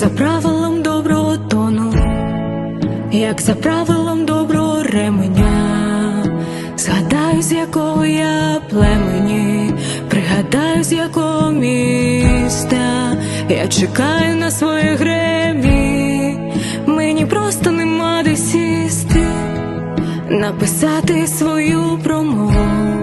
за правилом доброго тону, як за правилом доброго ременя, згадаю, з якого я племені, пригадаю, з якого міста, я чекаю на своє гремі, мені просто нема де сісти, написати свою промову.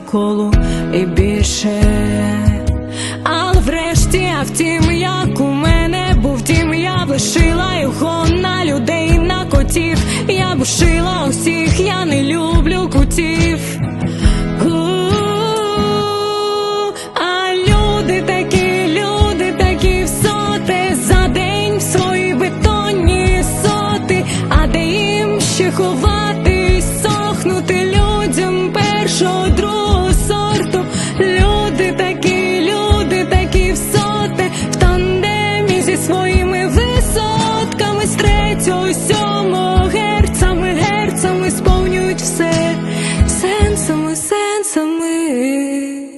свою колу і більше, але врешті, а втім, як у мене був дім, я б лишила його на людей, на котів. Я б шила усіх, я не люблю кутів. Ховатись, сохнути. своїми висотками з третього, сьомого герцами, герцами сповнюють все сенсами, сенсами.